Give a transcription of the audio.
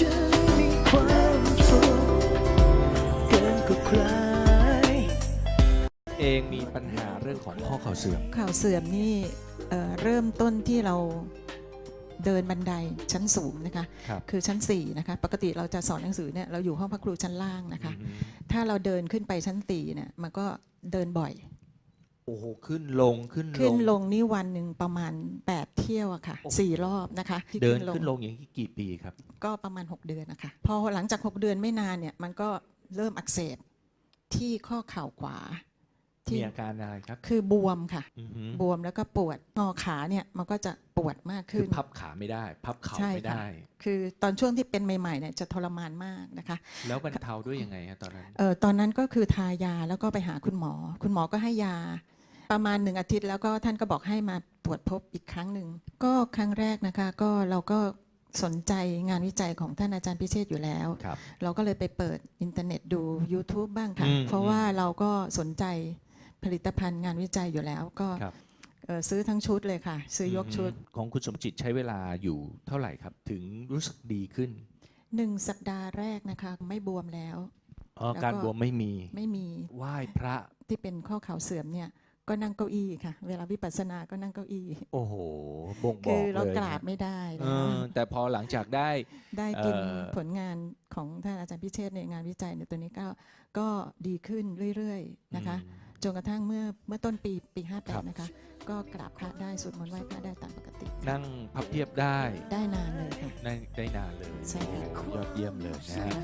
ฉันมีความสุขเกินกว่าใคร เองมีปัญหาเรื่องของข้อเข่าเสื่อม ข่าวเสื่อมนี่เอ่อเริ่มต้นที่เราเดินบันไดชั้นสูงนะคะครับคือชั้น4นะคะปกติเราจะสอนหนังสือเนี่ยเราอยู่ห้องพักครูชั้นล่างนะคะอืมถ้าเราเดินขึ้นไปชั้นสี่เนี่ยมันก็เดินบ่อยโอ้โหขึ้นลงขึ้นขึ้นลงนี่วันหนึ่งประมาณ 8 เที่ยวอะค่ะโอ้โหสี่รอบนะคะที่เดินขึ้นลงอย่างนี้กี่ปีครับ ก็ประมาณ 6 เดือนนะคะ พอหลังจาก 6 เดือนไม่นานเนี่ย มันก็เริ่มอักเสบที่ข้อเข่าขวา มีที่อาการอะไรครับคือบวมค่ะ อือหือบวมแล้วก็ปวดงอขาเนี่ยมันก็จะปวดมากคืขึ้อน พับขาไม่ได้ พับเข่าใช่ไม่ค่ะ ได้ คือตอนช่วงที่เป็นใหม่ๆเนี่ยจะทรมานมากนะคะ แล้วบรรเทาด้วยยังไงฮะตอนนั้น เออตอนนั้นก็คือทายาแล้วก็ไปหาคุณหมอ คุณหมอก็ให้ยา ประมาณหนึ่งอาทิตย์แล้วก็ท่านก็บอกให้มาตรวจพบอีกครั้งหนึ่ง ก็ครั้งแรกนะคะ ก็เราก็สนใจงานวิจัยของท่านอาจารย์พิเชษฐ์อยู่แล้ว ครับ เราก็เลยไปเปิดอินเทอร์เน็ตดู YouTube บ้างค่ะ อืมเพราะว่าเราก็สนใจผลิตภัณฑ์งานวิจัยอยู่แล้ว ก็ครับ เอ่อซื้อทั้งชุดเลยค่ะ ซื้อยกชุดอืมของคุณสมจิตใช้เวลาอยู่เท่าไหร่ครับ ถึงรู้สึกดีขึ้นหนึ่งสัปดาห์แรกนะคะ ไม่บวมแล้ว อ๋อแล้วก็ การบวมไม่มีไม่มีไหว้พระที่เป็นข้อเข่าเสื่อมเนี่ย ก็นั่งเก้าอี้ค่ะ เวลาวิปัสสนาก็นั่งเก้าอี้ โอ้โหบ่งบคืออกเราเลยกราบนะไม่ได้เอแล้วอแต่พอหลังจากได้ ได้กินเอ่อผลงานของท่านอาจารย์พิเชษฐ์ในงานวิจัยในยตัวนี้ก็ก็ดีขึ้นเรื่อยๆนะคะอืมจนกระทั่งเมื่อเมื่อต้นปีปีครับ58นะคะ ก็กราบพระได้สวดมนต์ไหว้พระได้ตามปกติ นั่งพับเพียบได้ได้นานเลยค่ะได้ได้นานเลยใช่ค่ะโอ้โหยอดเยี่ยมเลยนะฮะ